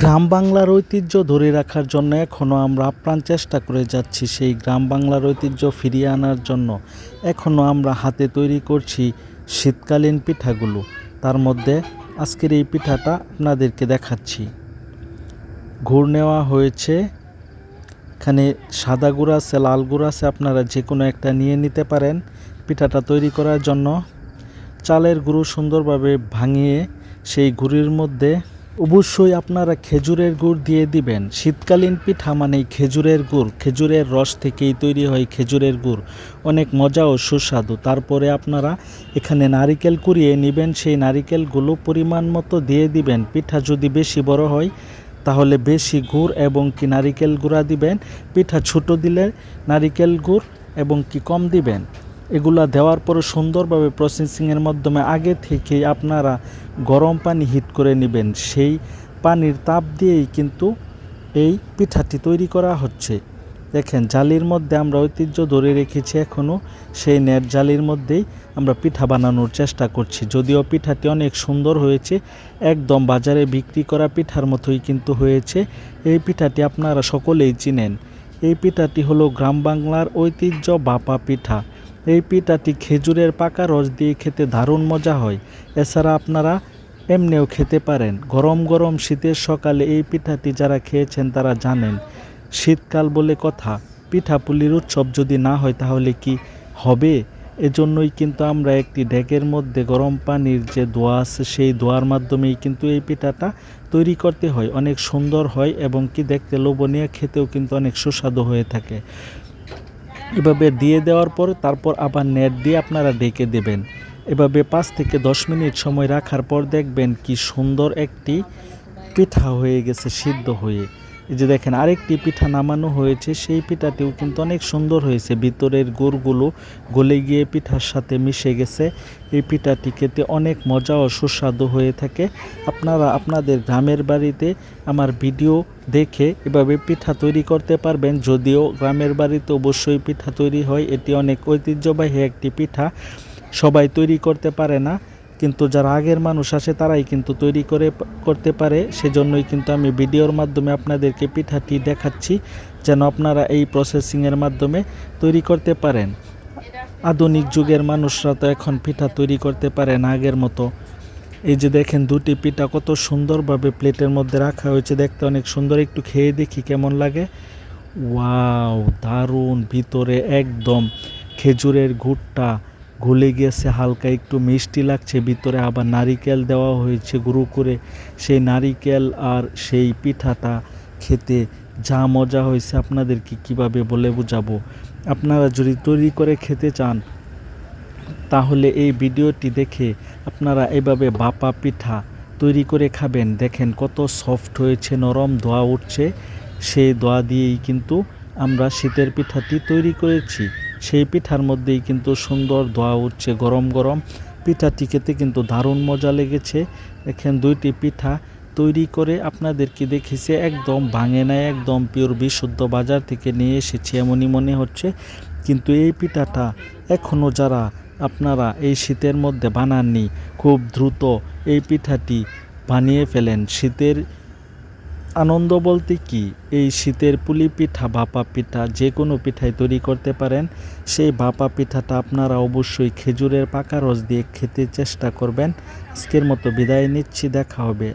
গ্রাম বাংলার ঐতিহ্য ধরে রাখার জন্য এখনও আমরা আপ্রাণ চেষ্টা করে যাচ্ছি সেই গ্রাম বাংলার ঐতিহ্য ফিরিয়ে আনার জন্য। এখনও আমরা হাতে তৈরি করছি শীতকালীন পিঠাগুলো। তার মধ্যে আজকের এই পিঠাটা আপনাদেরকে দেখাচ্ছি। গুড় নেওয়া হয়েছে। এখানে সাদা গুঁড়ো আছে, লাল গুঁড়ো আছে, আপনারা যে কোনো একটা নিয়ে নিতে পারেন পিঠাটা তৈরি করার জন্য। চালের গুঁড়ো সুন্দরভাবে ভাঙিয়ে সেই গুড়ির মধ্যে অবশ্যই আপনারা খেজুরের গুড় দিয়ে দিবেন। শীতকালীন পিঠা মানেই খেজুরের গুড়। খেজুরের রস থেকেই তৈরি হয় খেজুরের গুড়। অনেক মজা ও সুস্বাদু। তারপরে আপনারা এখানে নারিকেল কুড়িয়ে নেবেন। সেই নারিকেলগুলো পরিমাণ মতো দিয়ে দিবেন। পিঠা যদি বেশি বড় হয়, তাহলে বেশি গুড় এবং কি নারিকেল গুঁড়া দিবেন। পিঠা ছোট দিলে নারিকেল গুড় এবং কি কম দিবেন। এগুলা দেওয়ার পরে সুন্দরভাবে প্রসেসিংয়ের মাধ্যমে আগে থেকেই আপনারা গরম পানি হিট করে নেবেন। সেই পানির তাপ দিয়েই কিন্তু এই পিঠাটি তৈরি করা হচ্ছে। দেখেন, জালির মধ্যে আমরা ঐতিহ্য ধরে রেখেছি এখনও সেই নেট জালির মধ্যেই আমরা পিঠা বানানোর চেষ্টা করছি। যদিও পিঠাটি অনেক সুন্দর হয়েছে, একদম বাজারে বিক্রি করা পিঠার মতোই কিন্তু হয়েছে। এই পিঠাটি আপনারা সকলেই চিনেন। এই পিঠাটি হলো গ্রাম বাংলার ঐতিহ্য বাপা পিঠা। এই পিঠাটি খেজুরের পাকা রস দিয়ে খেতে দারুণ মজা হয়। এছাড়া আপনারা এমনিও খেতে পারেন। গরম গরম শীতের সকালে এই পিঠাটি যারা খেয়েছেন তারা জানেন, শীতকাল বলে কথা। পিঠাপুলির উৎসব যদি না হয় তাহলে কি হবে? এজন্যই কিন্তু আমরা একটি ডেকের মধ্যে গরম পানির যে দোয়া আছে, সেই দোয়ার মাধ্যমেই কিন্তু এই পিঠাটা তৈরি করতে হয়। অনেক সুন্দর হয় এবং কি দেখতে লোভনীয়, খেতেও কিন্তু অনেক সুস্বাদু হয়ে থাকে। এভাবে দিয়ে দেওয়ার পর তারপর আবার নেট দিয়ে আপনারা ডেকে দেবেন। এভাবে পাঁচ থেকে দশ মিনিট সময় রাখার পর দেখবেন কি সুন্দর একটি পিঠা হয়ে গেছে, সিদ্ধ হয়ে। এই যে দেখেন, আরেকটি পিঠা নামানো হয়েছে। সেই পিঠাটিও কিন্তু অনেক সুন্দর হয়েছে। ভিতরের গুড়গুলো গলে গিয়ে পিঠার সাথে মিশে গেছে। এই পিঠাটি খেতে অনেক মজা ও সুস্বাদু হয়ে থাকে। আপনারা আপনাদের গ্রামের বাড়িতে আমার ভিডিও দেখে এভাবে পিঠা তৈরি করতে পারবেন। যদিও গ্রামের বাড়িতে অবশ্যই পিঠা তৈরি হয়। এটি অনেক ঐতিহ্যবাহী একটি পিঠা। সবাই তৈরি করতে পারে না। কিন্তু যারা আগের মানুষ আসে তারাই কিন্তু তৈরি করে করতে পারে। সেজন্যই কিন্তু আমি ভিডিওর মাধ্যমে আপনাদেরকে পিঠাটি দেখাচ্ছি, যেন আপনারা এই প্রসেসিংয়ের মাধ্যমে তৈরি করতে পারেন। আধুনিক যুগের মানুষরা তো এখন পিঠা তৈরি করতে পারে না আগের মতো। এই যে দেখেন দুটি পিঠা কত সুন্দরভাবে প্লেটের মধ্যে রাখা হয়েছে, দেখতে অনেক সুন্দর। একটু খেয়ে দেখি কেমন লাগে। ওয়াও, দারুণ, ভিতরে একদম খেজুরের গুড়টা। গলে গিয়েছে, হালকা একটু মিষ্টি লাগছে, ভিতরে আবার নারিকেল দেওয়া হয়েছে গুঁড়ো করে। সেই নারিকেল আর সেই পিঠাটা খেতে যা মজা হয়েছে আপনাদেরকে কীভাবে বলে বোঝাবো। আপনারা যদি তৈরি করে খেতে চান, তাহলে এই ভিডিওটি দেখে আপনারা এভাবে বাপা পিঠা তৈরি করে খাবেন। দেখেন কত সফট হয়েছে, নরম ধোয়া উঠছে। সেই দোয়া দিয়েই কিন্তু আমরা শীতের পিঠাটি তৈরি করেছি। সেই পিঠার মধ্যেই কিন্তু সুন্দর ধোয়া উঠছে গরম গরম। পিঠাটি খেতে কিন্তু দারুণ মজা লেগেছে। দেখেন দুইটি পিঠা তৈরি করে আপনাদেরকে দেখেছি, একদম ভাঙে নাই, একদম পিওর বিশুদ্ধ বাজার থেকে নিয়ে এসেছি এমনই মনে হচ্ছে। কিন্তু এই পিঠাটা এখনও যারা আপনারা এই শীতের মধ্যে বানাননি, খুব দ্রুত এই পিঠাটি বানিয়ে ফেলেন। শীতের আনন্দ বলতে কি? এই শীতের পুলি পিঠা, ভাপা পিঠা, যে কোনো পিঠাই তৈরি করতে পারেন। সেই ভাপা পিঠাটা আপনারা অবশ্যই খেজুরের পাকা রস দিয়ে খেতে চেষ্টা করবেন। আজকের মতো বিদায় নিচ্ছি, দেখা হবে।